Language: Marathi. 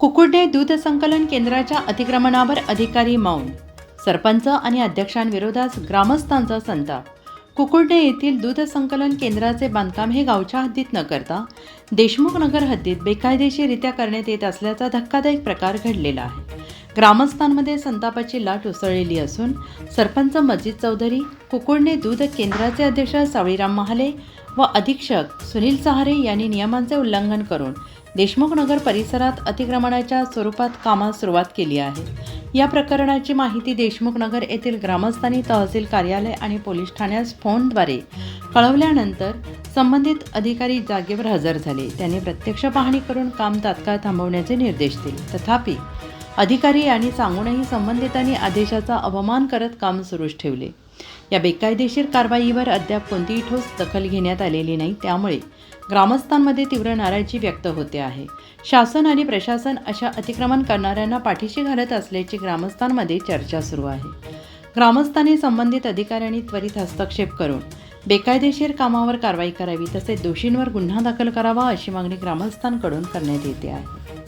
कुकुर्डे दूध संकलन केंद्राच्या अतिक्रमणावर अधिकारी मौन. सरपंच आणि अध्यक्षांविरोधात ग्रामस्थांचा संताप कुकुर्डे येथील दूध संकलन केंद्राचे बांधकाम हे गावच्या हद्दीत न करता देशमुख नगर हद्दीत बेकायदेशीरित्या करण्यात येत असल्याचा धक्कादायक प्रकार घडलेला आहे. ग्रामस्थांमध्ये संतापाची लाट उसळलेली असून सरपंच मजिद चौधरी कुकुडणे दूध केंद्राचे अध्यक्ष सावळीराम महाले व अधीक्षक सुनील सहारे यांनी नियमांचे उल्लंघन करून देशमुख नगर परिसरात अतिक्रमणाच्या स्वरूपात कामास सुरुवात केली आहे. या प्रकरणाची माहिती देशमुख नगर येथील ग्रामस्थांनी तहसील कार्यालय आणि पोलीस ठाण्यास फोनद्वारे कळवल्यानंतर संबंधित अधिकारी जागेवर हजर झाले. त्यांनी प्रत्यक्ष पाहणी करून काम तात्काळ थांबवण्याचे निर्देश दिले. तथापि अधिकारी यांनी सांगूनही संबंधितांनी आदेशाचा अवमान करत काम सुरूच ठेवले. या बेकायदेशीर कारवाईवर अद्याप कोणतीही ठोस दखल घेण्यात आलेली नाही. त्यामुळे ग्रामस्थांमध्ये तीव्र नाराजी व्यक्त होते आहे. शासन आणि प्रशासन अशा अतिक्रमण करणाऱ्यांना पाठीशी घालत असल्याची ग्रामस्थांमध्ये चर्चा सुरू आहे. ग्रामस्थांनी संबंधित अधिकाऱ्यांनी त्वरित हस्तक्षेप करून बेकायदेशीर कामावर कारवाई करावी तसेच दोषींवर गुन्हा दाखल करावा अशी मागणी ग्रामस्थांकडून करण्यात येते आहे.